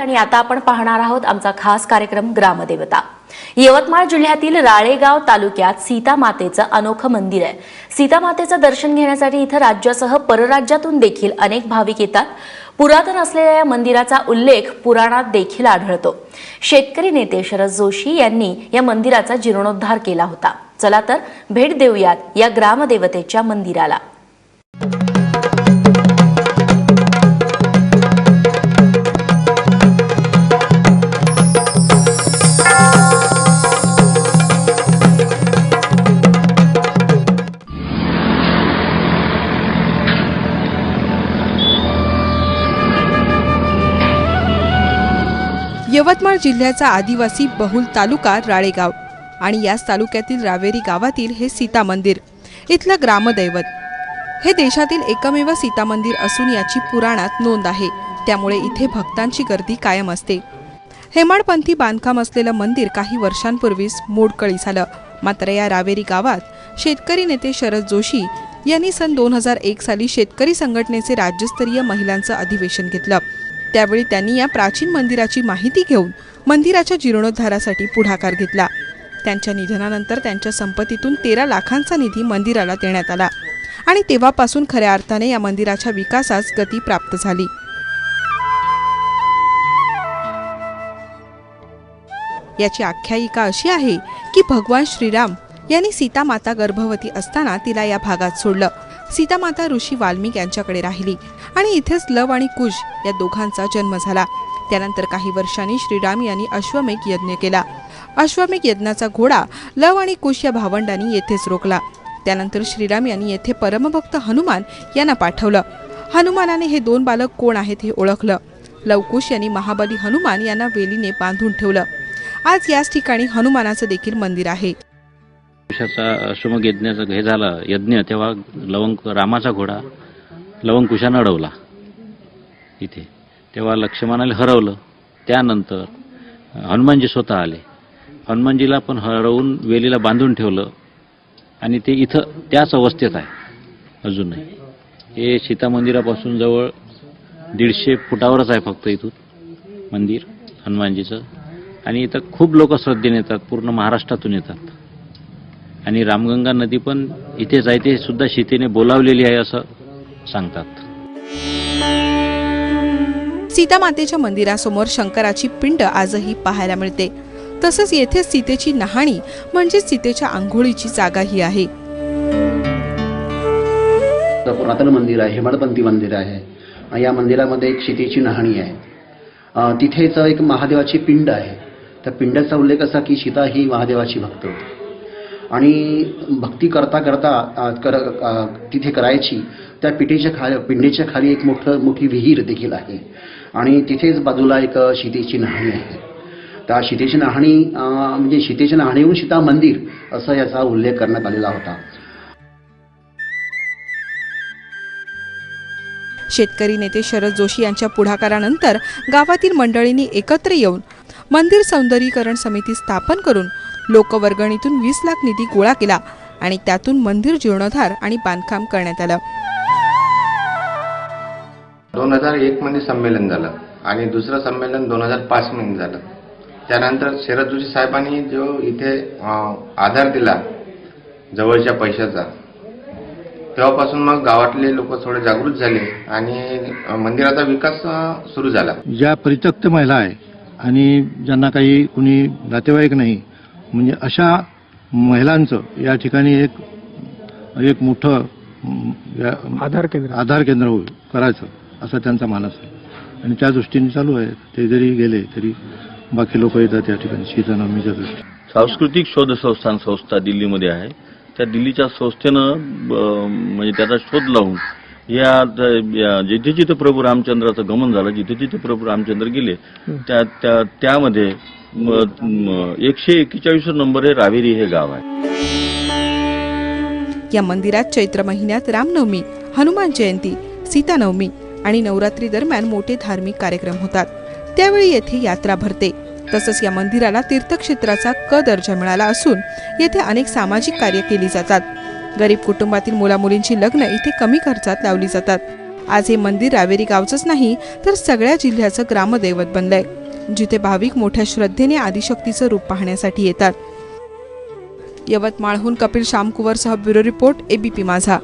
आणि आता आपण पाहणार आहोत आमचा खास कार्यक्रम ग्रामदेवता. यवतमाळ जिल्ह्यातील राळेगाव तालुक्यात सीतामातेचं अनोखं मंदिर आहे. सीतामातेचं दर्शन घेण्यासाठी इथं राज्यासह परराज्यातून देखील अनेक भाविक येतात. पुरातन असलेल्या या मंदिराचा उल्लेख पुराणात देखील आढळतो. शेतकरी नेते शरद जोशी यांनी या मंदिराचा जीर्णोद्धार केला होता. चला तर भेट देऊयात या ग्रामदेवतेच्या मंदिराला. यवतमाळ जिल्ह्याचा आदिवासी बहुल तालुका राळेगाव आणि याच तालुक्यातील रावेरी गावातील हे सीता मंदिर इथलं ग्रामदैवत. हे देशातील एकमेव सीता मंदिर असून याची पुराणात नोंद आहे. त्यामुळे इथे भक्तांची गर्दी कायम असते. हेमाडपंथी बांधकाम असलेलं मंदिर काही वर्षांपूर्वीच मोडकळी झालं. मात्र या रावेरी गावात शेतकरी नेते शरद जोशी यांनी सन दोन हजार एक साली शेतकरी संघटनेचे राज्यस्तरीय महिलांचं अधिवेशन घेतलं. त्यावेळी त्यांनी या प्राचीन मंदिराची माहिती घेऊन मंदिराच्या जीर्णोद्धारासाठी पुढाकार घेतला. त्यांच्या निधनानंतर त्यांच्या संपत्तीतून तेरा लाखांचा निधी मंदिराला देण्यात आला आणि तेव्हापासून खऱ्या अर्थाने या मंदिराच्या विकासास गती प्राप्त झाली. याची आख्यायिका अशी आहे की भगवान श्रीराम यांनी सीतामाता गर्भवती असताना तिला या भागात सोडलं. सीतामाता ऋषी वाल्मिक यांच्याकडे राहिली. आणि इथेच लव आणि कुश या दोघांचा जन्म झाला. त्यानंतर काही वर्षांनी श्रीराम यांनी अश्वमेघ यज्ञ केला. अश्वमेघ यज्ञाचा घोडा लव आणि कुश या भावंडांनी येथेच रोखला. त्यानंतर श्रीराम यांनी येथे परमभक्त हनुमान यांना पाठवलं. हनुमानाने हे दोन बालक कोण आहेत हे ओळखलं. लवकुश यांनी महाबली हनुमान यांना वेलीने बांधून ठेवलं. आज याच ठिकाणी हनुमानाचं देखील मंदिर आहे. अश्वमेघ यज्ञाचा हे झाला. यज्ञ तेव्हा लवंग रामाचा घोडा. लवंकुशानं अडवला. इथे. तेव्हा लक्ष्मणाला हरवलं. त्यानंतर हनुमानजी स्वतः आले. हनुमानजीला पण हरवून वेलीला बांधून ठेवलं. आणि ते इथं त्याच अवस्थेत आहे. अजूनही. हे सीता मंदिरापासून जवळ दीडशे फुटावरच आहे फक्त इथून. मंदिर हनुमानजीचं. आणि इथं खूप लोक श्रद्धेने येतात. पूर्ण महाराष्ट्रातून येतात. आणि रामगंगा नदी पण इथेच आहे. ते सुद्धा सीतेने बोलावलेली आहे असं सांगतात. सीता मातेच्या मंदिरासमोर शंकराची पिंड आजही पाहायला मिळते. तसंच येथे सीतेची नहाणी म्हणजे सीतेच्या आंघोळीची जागाही आहे. पुरातन मंदिर आहे हेमाडपंथी मंदिर आहे. आणि या मंदिरामध्ये एक सीतेची नहाणी आहे. तिथेच एक महादेवाची पिंड आहे. त्या पिंडाचा उल्लेख असा की सीता ही महादेवाची भक्त होती. आणि भक्ती करता करता कर तिथे करायची त्या पिठीच्या खाली पिंडीच्या खाली एक मोठं मोठी विहीर देखील आहे. आणि तिथेच बाजूला एक सीतेची नहाणी आहे. त्या सीतेची नहाणी म्हणजे सीतेच्या नहाणीहून सीता मंदिर असा याचा उल्लेख करण्यात आलेला होता. शेतकरी नेते शरद जोशी यांच्या पुढाकारानंतर गावातील मंडळींनी एकत्र येऊन मंदिर सौंदर्यीकरण समिती स्थापन करून लोकवर्गणीतून वीस लाख निधी गोळा केला आणि त्यातून मंदिर जीर्णोद्धार आणि बांधकाम करण्यात आलं. दोन हजार एक मध्ये संमेलन झालं आणि दुसरं संमेलन दोन हजार पाच मध्ये झालं. त्यानंतर शरद जोशी साहेबांनी जो इथे आधार दिला जवळच्या पैशाचा तेव्हापासून मग गावातले लोक थोडे जागृत झाले आणि मंदिराचा विकास सुरू झाला. ज्या परित्यक्त महिला आहे आणि ज्यांना काही कुणी नातेवाईक नाही म्हणजे अशा महिलांचं या ठिकाणी एक एक मोठं आधार केंद्र. आधार केंद्र होईल करायचं असा त्यांचा मानस आहे. आणि त्या दृष्टीने चालू आहे. ते जरी गेले तरी बाकी लोक येतात या ठिकाणी शीतनवमीच्या दृष्टीने. सांस्कृतिक शोध संस्थान संस्था दिल्लीमध्ये आहे. त्या दिल्लीच्या संस्थेनं ब- म्हणजे त्याचा शोध लावून या जिथे जिथे प्रभू रामचंद्राचं गमन झालं जिथे जिथे प्रभू रामचंद्र गेले त्या त्या त्यामध्ये एकशे एक्केचाळीस नंबर हे रावेरी हे गाव आहे. या मंदिरात चैत्र महिन्यात रामनवमी हनुमान जयंती सीतानवमी आणि नवरात्री दरम्यान मोठे धार्मिक कार्यक्रम होतात. त्यावेळी येथे यात्रा भरते. तसंच या मंदिराला तीर्थक्षेत्राचा क दर्जा मिळाला असून येथे अनेक सामाजिक कार्य केली जातात. गरीब कुटुंबातील मुलामुलींची लग्न इथे कमी खर्चात लावली जातात. आज हे मंदिर रावेरी गावचंच नाही तर सगळ्या जिल्ह्याचं ग्रामदैवत बनलंय. जिथे भाविक मोठ्या श्रद्धेने आदिशक्तीचं रूप पाहण्यासाठी येतात. यवतमाळहून कपिल शामकुवरसह ब्युरो रिपोर्ट एबीपी माझा.